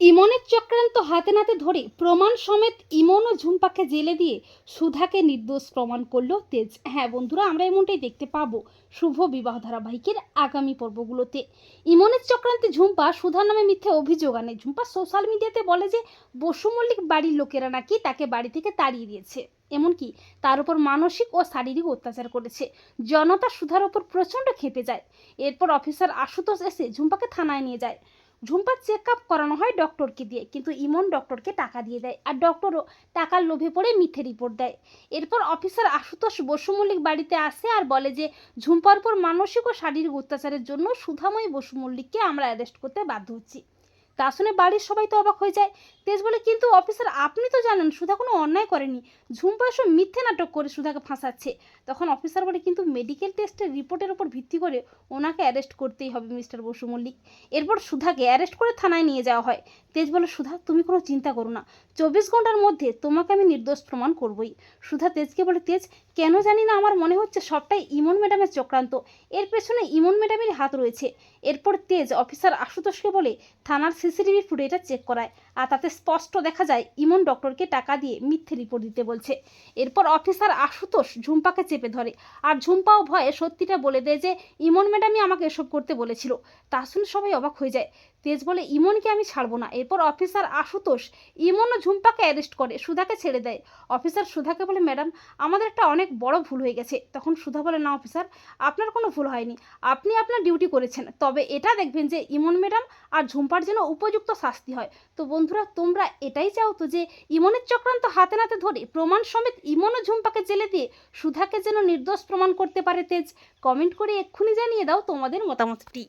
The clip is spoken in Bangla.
ইমনের চক্রান্ত হাতে নাতে ধরে প্রমাণ সমেত ইমন ও ঝুম্পাকে জেলে দিয়ে সুধাকে নির্দোষ প্রমাণ করল তেজ। হ্যাঁ বন্ধুরা, আমরা এমনটাই দেখতে পাবো শুভ বিবাহ ধারাবাহিকের আগামী পর্বগুলোতে। ইমনের চক্রান্তে ঝুম্পা সুধার নামে মিথ্যে অভিযোগ আনে। ঝুম্পা সোশ্যাল মিডিয়াতে বলে যে, বসু মল্লিক বাড়ির লোকেরা নাকি তাকে বাড়ি থেকে তাড়িয়ে দিয়েছে। এমনকি তার উপর মানসিক ও শারীরিক অত্যাচার করেছে। জনতা সুধার ওপর প্রচণ্ড খেপে যায়। এরপর অফিসার আশুতোষ এসে ঝুম্পাকে থানায় নিয়ে যায়। ঝুম্পার চেক আপ করানো হয় ডক্টরকে দিয়ে, কিন্তু ইমন ডক্টরকে টাকা দিয়ে দেয় আর ডক্টরও টাকার লোভে পড়ে মিথ্যে রিপোর্ট দেয়। এরপর অফিসার আশুতোষ বসুমল্লিক বাড়িতে আসে আর বলে যে, ঝুম্পার পর মানসিক ও শারীরিক অত্যাচারের জন্য সুধাময় বসুমল্লিককে আমরা অ্যারেস্ট করতে বাধ্য হচ্ছি। তা শুনে বাড়ির সবাই তো অবাক হয়ে যায়। তেজ বলে, কিন্তু অফিসার, আপনি তো জানেন, সুধা কোনো অন্যায় করেনি। ঝুম্পা এসব মিথ্যে নাটক করে সুধাকে ফাঁসাচ্ছে। তখন অফিসার বলে, কিন্তু মেডিকেল টেস্টের রিপোর্টের উপর ভিত্তি করে ওনাকে অ্যারেস্ট করতেই হবে, মিস্টার বসু মল্লিক। এরপর সুধাকে অ্যারেস্ট করে থানায় নিয়ে যাওয়া হয়। তেজ বলে, সুধা, তুমি কোনো চিন্তা করো না। চব্বিশ ঘণ্টার মধ্যে তোমাকে আমি নির্দোষ প্রমাণ করবই। সুধা তেজকে বলে, তেজ, কেন জানি না, আমার মনে হচ্ছে সবটাই ইমন ম্যাডামের চক্রান্ত। এর পেছনে ইমন ম্যাডামের হাত রয়েছে। এরপর তেজ অফিসার আশুতোষকে বলে, থানার সিসিটিভি ফুটেজটা চেক করায়। আর তাতে স্পষ্ট দেখা যায়, ইমন ডক্টরকে টাকা দিয়ে মিথ্যে রিপোর্ট দিতে বলছে। এরপর অফিসার আশুতোষ ঝুম্পাকে চেপে ধরে। আর ঝুম্পাও ভয়ে সত্যিটা বলে দেয় যে, ইমন ম্যাডামই আমাকে এসব করতে বলেছিল। তা শুনে সবাই অবাক হয়ে যায়। তেজ বলে, ইমনকে আমি ছাড়বো না। এরপর অফিসার আশুতোষ ইমন ও ঝুম্পাকে অ্যারেস্ট করে, সুধাকে ছেড়ে দেয়। অফিসার সুধাকে বলে, ম্যাডাম, আমাদের একটা অনেক বড় ভুল হয়ে গেছে। তখন সুধা বলে, না, অফিসার, আপনার কোনো ভুল হয়নি। আপনি আপনার ডিউটি করেছেন। তবে এটা দেখবেন যে, ইমন ম্যাডাম আর ঝুম্পার যেন উপযুক্ত শাস্তি হয়। তো বন্ধুরা, তোমরা এটাই চাও তো যে ইমনের চক্রান্ত হাতে নাতে ধরে প্রমাণ সমেত ইমন ও ঝুম্পাকে জেলে দিয়ে সুধাকে যেন নির্দোষ প্রমাণ করতে পারে তেজ? কমেন্ট করে এক্ষুনি জানিয়ে দাও তোমাদের মতামতটি।